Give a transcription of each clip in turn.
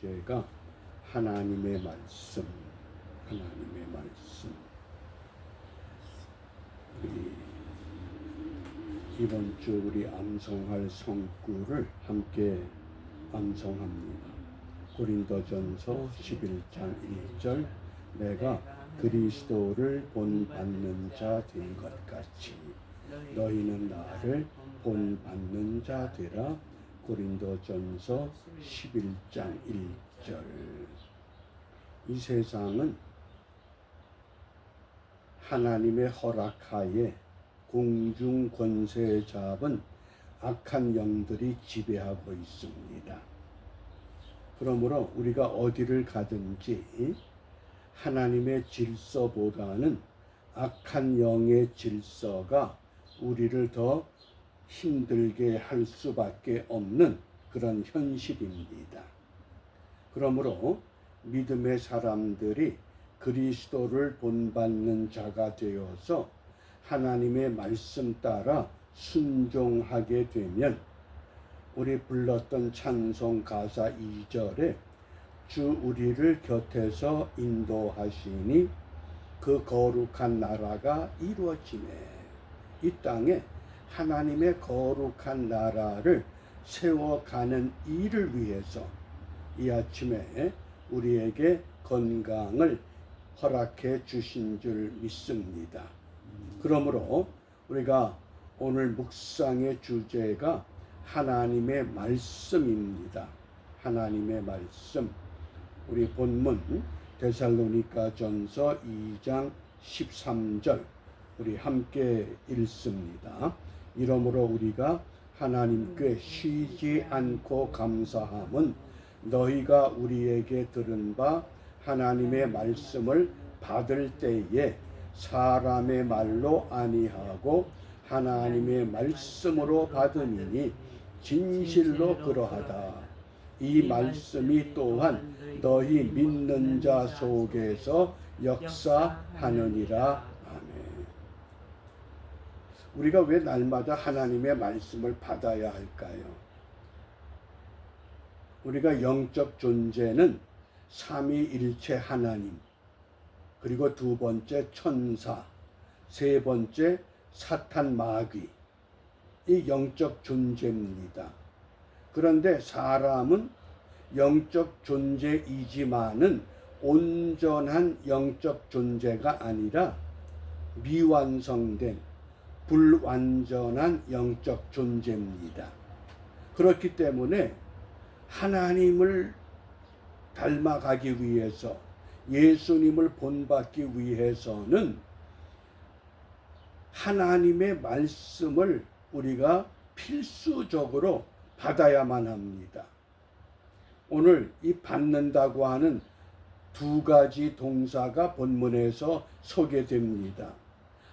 제가 하나님의 말씀, 하나님의 말씀. 우리 이번 주 우리 암송할 성구를 함께 암송합니다. 고린도전서 11장 1절 내가 그리스도를 본받는 자 된 것 같이 너희는 나를 본받는 자 되라 고린도전서 11장 1절 이 세상은 하나님의 허락하에 공중 권세 잡은 악한 영들이 지배하고 있습니다. 그러므로 우리가 어디를 가든지 하나님의 질서보다는 악한 영의 질서가 우리를 더 힘들게 할 수밖에 없는 그런 현실입니다. 그러므로 믿음의 사람들이 그리스도를 본받는 자가 되어서 하나님의 말씀 따라 순종하게 되면 우리 불렀던 찬송 가사 2절에 주 우리를 곁에서 인도하시니 그 거룩한 나라가 이루어지네. 이 땅에 하나님의 거룩한 나라를 세워가는 일을 위해서 이 아침에 우리에게 건강을 허락해 주신 줄 믿습니다. 그러므로 우리가 오늘 묵상의 주제가 하나님의 말씀입니다. 하나님의 말씀. 우리 본문 데살로니가 전서 2장 13절 우리 함께 읽습니다. 이러므로 우리가 하나님께 쉬지 않고 감사함은 너희가 우리에게 들은 바 하나님의 말씀을 받을 때에 사람의 말로 아니하고 하나님의 말씀으로 받으니 진실로 그러하다. 이 말씀이 또한 너희 믿는 자 속에서 역사하느니라. 우리가 왜 날마다 하나님의 말씀을 받아야 할까요? 우리가 영적 존재는 삼위일체 하나님, 그리고 두 번째 천사, 세 번째 사탄 마귀, 이 영적 존재입니다. 그런데 사람은 영적 존재이지만은 온전한 영적 존재가 아니라 미완성된 불완전한 영적 존재입니다. 그렇기 때문에 하나님을 닮아가기 위해서 예수님을 본받기 위해서는 하나님의 말씀을 우리가 필수적으로 받아야만 합니다. 오늘 이 받는다고 하는 두 가지 동사가 본문에서 소개됩니다.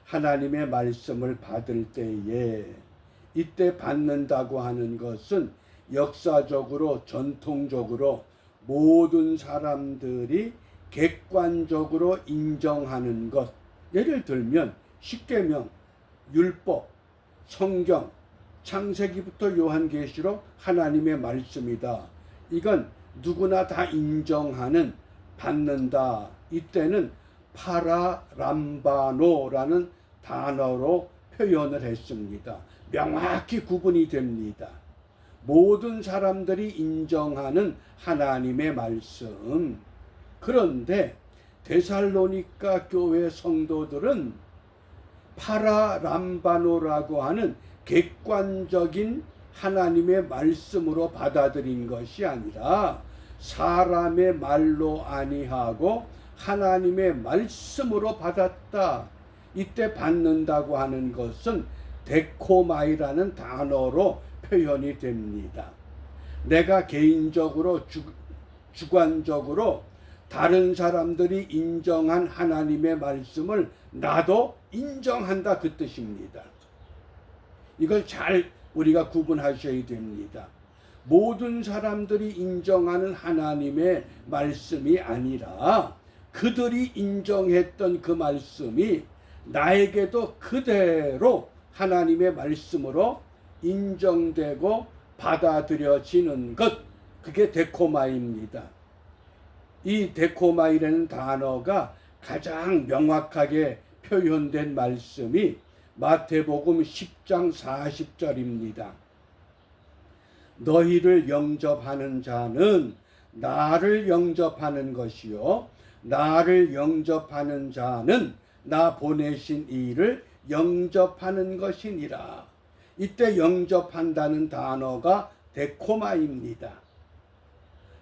하나님의 말씀을 받을 때에 이때 받는다고 하는 것은 역사적으로 전통적으로 모든 사람들이 객관적으로 인정하는 것. 예를 들면 십계명, 율법, 성경, 창세기부터 요한계시록 하나님의 말씀이다. 이건 누구나 다 인정하는 받는다. 이때는 파라람바노라는 단어로 표현을 했습니다. 명확히 구분이 됩니다. 모든 사람들이 인정하는 하나님의 말씀. 그런데 데살로니가 교회 성도들은 파라람바노라고 하는 객관적인 하나님의 말씀으로 받아들인 것이 아니라 사람의 말로 아니하고 하나님의 말씀으로 받았다. 이때 받는다고 하는 것은 데코마이라는 단어로 표현이 됩니다. 내가 개인적으로 주, 주관적으로 다른 사람들이 인정한 하나님의 말씀을 나도 인정한다 그 뜻입니다. 이걸 잘 우리가 구분하셔야 됩니다. 모든 사람들이 인정하는 하나님의 말씀이 아니라 그들이 인정했던 그 말씀이 나에게도 그대로 하나님의 말씀으로 인정되고 받아들여지는 것 그게 데코마입니다. 이 데코마이라는 단어가 가장 명확하게 표현된 말씀이 마태복음 10장 40절입니다. 너희를 영접하는 자는 나를 영접하는 것이요 나를 영접하는 자는 나 보내신 이를 영접하는 것이니라. 이때 영접한다는 단어가 데코마입니다.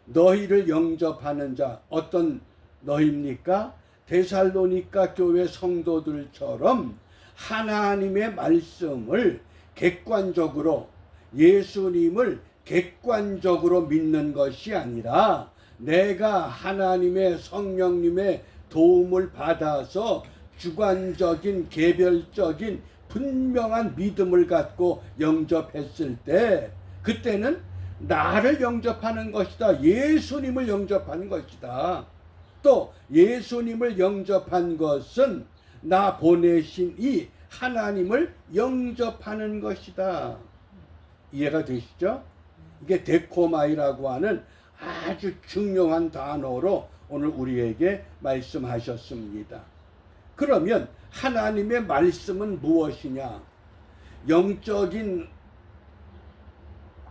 너희를 영접하는 자 어떤 너희입니까? 데살로니가 교회 성도들처럼 하나님의 말씀을 객관적으로 예수님을 객관적으로 믿는 것이 아니라 내가 하나님의 성령님의 도움을 받아서 주관적인 개별적인 분명한 믿음을 갖고 영접했을 때 그때는 나를 영접하는 것이다. 예수님을 영접하는 것이다. 또 예수님을 영접한 것은 나 보내신 이 하나님을 영접하는 것이다. 이해가 되시죠? 이게 데코마이라고 하는 아주 중요한 단어로 오늘 우리에게 말씀하셨습니다. 그러면 하나님의 말씀은 무엇이냐? 영적인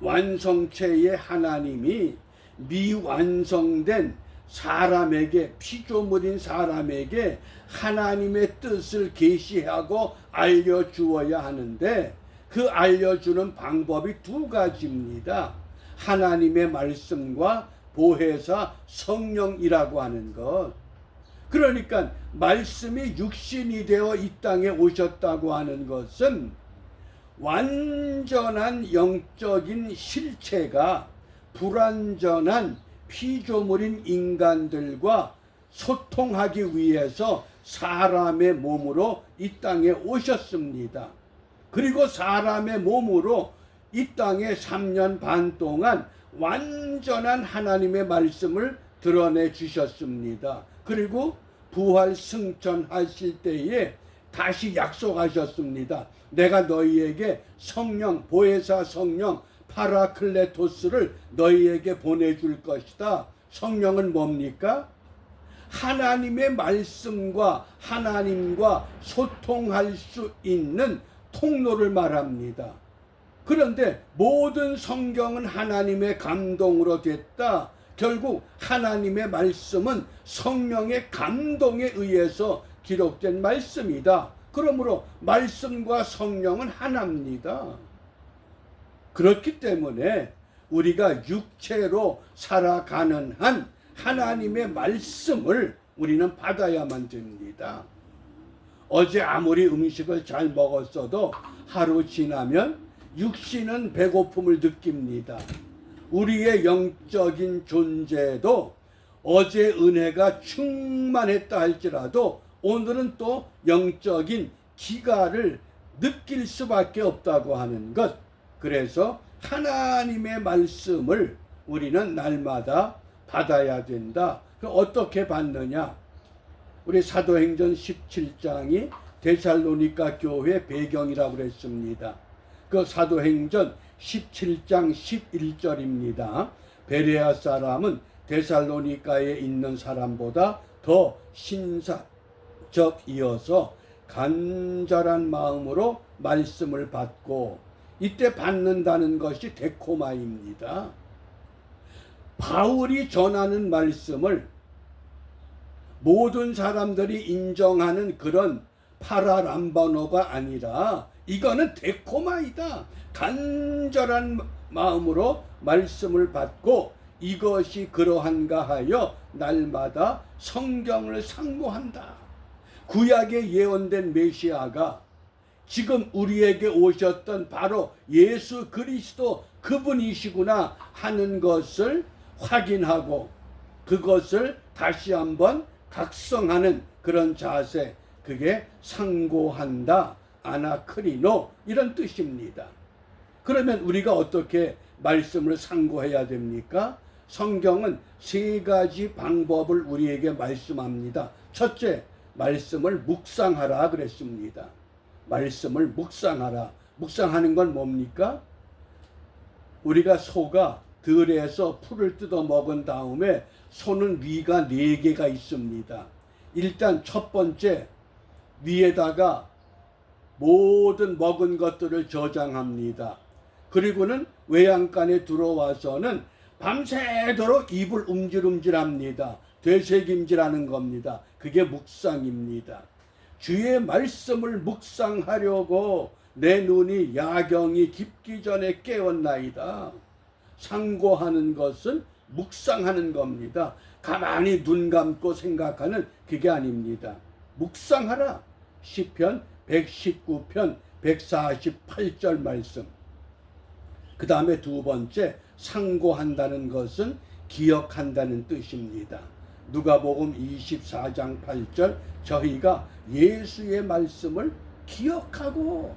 완성체의 하나님이 미완성된 사람에게 피조물인 사람에게 하나님의 뜻을 계시하고 알려 주어야 하는데 그 알려 주는 방법이 두 가지입니다. 하나님의 말씀과 보혜사 성령이라고 하는 것. 그러니까 말씀이 육신이 되어 이 땅에 오셨다고 하는 것은 완전한 영적인 실체가 불완전한 피조물인 인간들과 소통하기 위해서 사람의 몸으로 이 땅에 오셨습니다. 그리고 사람의 몸으로 이 땅에 3년 반 동안 완전한 하나님의 말씀을 드러내 주셨습니다. 그리고 부활 승천하실 때에 다시 약속하셨습니다. 내가 너희에게 성령, 보혜사 성령, 파라클레토스를 너희에게 보내줄 것이다. 성령은 뭡니까? 하나님의 말씀과 하나님과 소통할 수 있는 통로를 말합니다. 그런데 모든 성경은 하나님의 감동으로 됐다. 결국 하나님의 말씀은 성령의 감동에 의해서 기록된 말씀이다. 그러므로 말씀과 성령은 하나입니다. 그렇기 때문에 우리가 육체로 살아가는 한 하나님의 말씀을 우리는 받아야만 됩니다. 어제 아무리 음식을 잘 먹었어도 하루 지나면 육신은 배고픔을 느낍니다. 우리의 영적인 존재도 어제 은혜가 충만했다 할지라도 오늘은 또 영적인 기가를 느낄 수밖에 없다고 하는 것. 그래서 하나님의 말씀을 우리는 날마다 받아야 된다. 그 어떻게 받느냐? 우리 사도행전 17장이 데살로니가 교회 배경이라고 그랬습니다. 그 사도행전 17장 11절입니다. 베레아 사람은 데살로니가에 있는 사람보다 더 신사적이어서 간절한 마음으로 말씀을 받고 이때 받는다는 것이 데코마입니다. 바울이 전하는 말씀을 모든 사람들이 인정하는 그런 파라람바노가 아니라 이거는 데코마이다. 간절한 마음으로 말씀을 받고 이것이 그러한가 하여 날마다 성경을 상고한다. 구약에 예언된 메시아가 지금 우리에게 오셨던 바로 예수 그리스도 그분이시구나 하는 것을 확인하고 그것을 다시 한번 각성하는 그런 자세 그게 상고한다 아나크리노 이런 뜻입니다. 그러면 우리가 어떻게 말씀을 상고해야 됩니까? 성경은 세 가지 방법을 우리에게 말씀합니다. 첫째, 말씀을 묵상하라 그랬습니다. 말씀을 묵상하라. 묵상하는 건 뭡니까? 우리가 소가 들에서 풀을 뜯어 먹은 다음에 손은 위가 네 개가 있습니다. 일단 첫 번째 위에다가 모든 먹은 것들을 저장합니다. 그리고는 외양간에 들어와서는 밤새도록 입을 움찔움찔합니다. 되새김질하는 겁니다. 그게 묵상입니다. 주의 말씀을 묵상하려고 내 눈이 야경이 깊기 전에 깨었나이다. 상고하는 것은 묵상하는 겁니다. 가만히 눈 감고 생각하는 그게 아닙니다. 묵상하라. 시편 119편 148절 말씀. 그 다음에 두 번째 상고한다는 것은 기억한다는 뜻입니다. 누가복음 24장 8절 저희가 예수의 말씀을 기억하고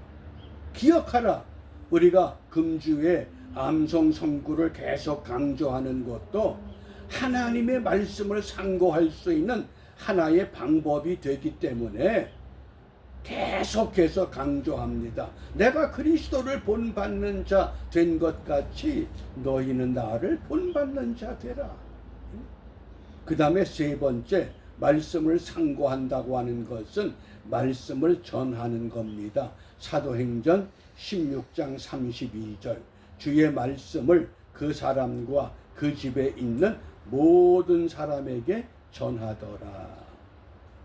기억하라. 우리가 금주에 암송 성구를 계속 강조하는 것도 하나님의 말씀을 상고할 수 있는 하나의 방법이 되기 때문에 계속해서 강조합니다. 내가 그리스도를 본받는 자 된 것 같이 너희는 나를 본받는 자 되라. 그 다음에 세 번째 말씀을 상고한다고 하는 것은 말씀을 전하는 겁니다. 사도행전 16장 32절 주의 말씀을 그 사람과 그 집에 있는 모든 사람에게 전하더라.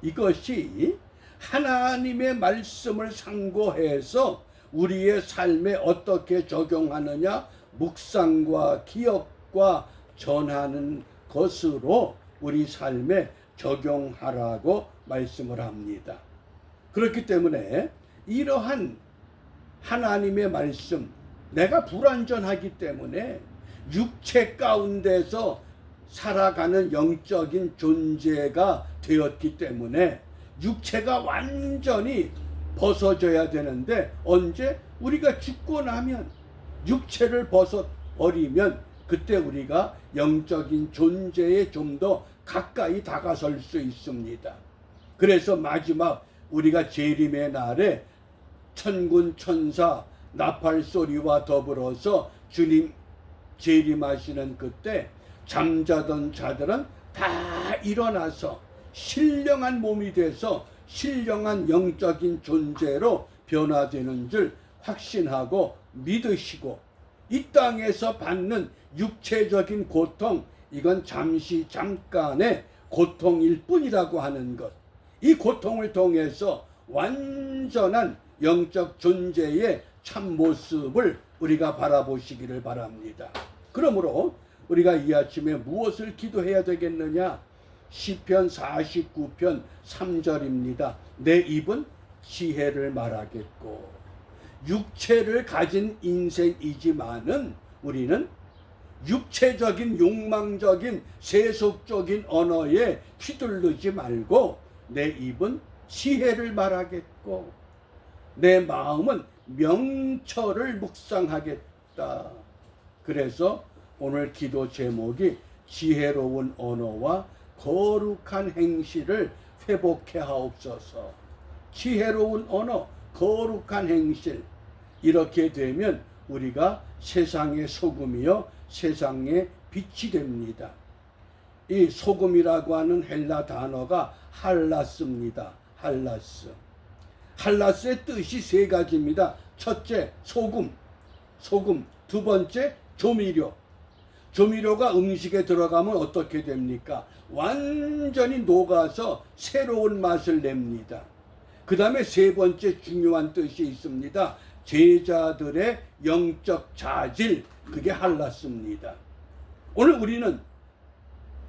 이것이 하나님의 말씀을 상고해서 우리의 삶에 어떻게 적용하느냐 묵상과 기억과 전하는 것으로 우리 삶에 적용하라고 말씀을 합니다. 그렇기 때문에 이러한 하나님의 말씀 내가 불완전하기 때문에 육체 가운데서 살아가는 영적인 존재가 되었기 때문에 육체가 완전히 벗어져야 되는데 언제 우리가 죽고 나면 육체를 벗어 버리면 그때 우리가 영적인 존재에 좀 더 가까이 다가설 수 있습니다. 그래서 마지막 우리가 재림의 날에 천군 천사 나팔 소리와 더불어서 주님 재림하시는 그때 잠자던 자들은 다 일어나서 신령한 몸이 돼서 신령한 영적인 존재로 변화되는 줄 확신하고 믿으시고 이 땅에서 받는 육체적인 고통 이건 잠시 잠깐의 고통일 뿐이라고 하는 것. 이 고통을 통해서 완전한 영적 존재의 참 모습을 우리가 바라보시기를 바랍니다. 그러므로 우리가 이 아침에 무엇을 기도해야 되겠느냐? 시편 49편 3절입니다. 내 입은 지혜를 말하겠고 육체를 가진 인생이지만은 우리는 육체적인 욕망적인 세속적인 언어에 휘둘르지 말고 내 입은 지혜를 말하겠고 내 마음은 명철을 묵상하겠다. 그래서 오늘 기도 제목이 지혜로운 언어와 거룩한 행실을 회복해 하옵소서. 지혜로운 언어, 거룩한 행실. 이렇게 되면 우리가 세상의 소금이요, 세상의 빛이 됩니다. 이 소금이라고 하는 헬라 단어가 할라스입니다. 할라스. 할라스의 뜻이 세 가지입니다. 첫째, 소금. 소금. 두 번째, 조미료. 조미료가 음식에 들어가면 어떻게 됩니까? 완전히 녹아서 새로운 맛을 냅니다. 그 다음에 세 번째 중요한 뜻이 있습니다. 제자들의 영적 자질, 그게 할랐습니다. 오늘 우리는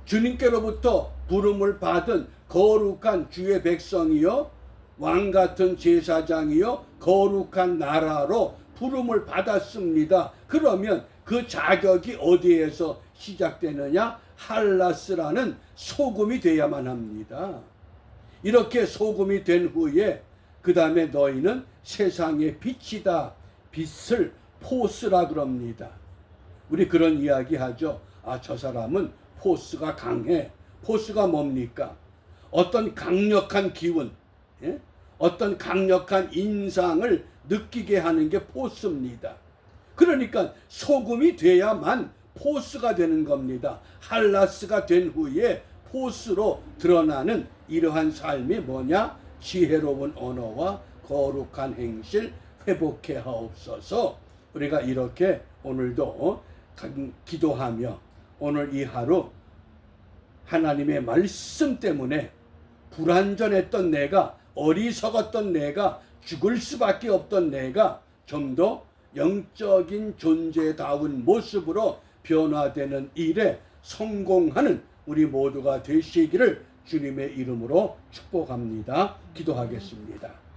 주님께로부터 부름을 받은 거룩한 주의 백성이요, 왕 같은 제사장이요, 거룩한 나라로 부름을 받았습니다. 그러면 그 자격이 어디에서 시작되느냐? 할라스라는 소금이 돼야만 합니다. 이렇게 소금이 된 후에 그 다음에 너희는 세상의 빛이다. 빛을 포스라 그럽니다. 우리 그런 이야기 하죠. 아, 저 사람은 포스가 강해. 포스가 뭡니까? 어떤 강력한 기운, 예? 어떤 강력한 인상을 느끼게 하는 게 포스입니다. 그러니까 소금이 돼야만 포스가 되는 겁니다. 할라스가 된 후에 포스로 드러나는 이러한 삶이 뭐냐? 지혜로운 언어와 거룩한 행실 회복해 하옵소서. 우리가 이렇게 오늘도 간- 기도하며 오늘 이 하루 하나님의 말씀 때문에 불완전했던 내가 어리석었던 내가 죽을 수밖에 없던 내가 좀더 영적인 존재다운 모습으로 변화되는 일에 성공하는 우리 모두가 되시기를 주님의 이름으로 축복합니다. 기도하겠습니다.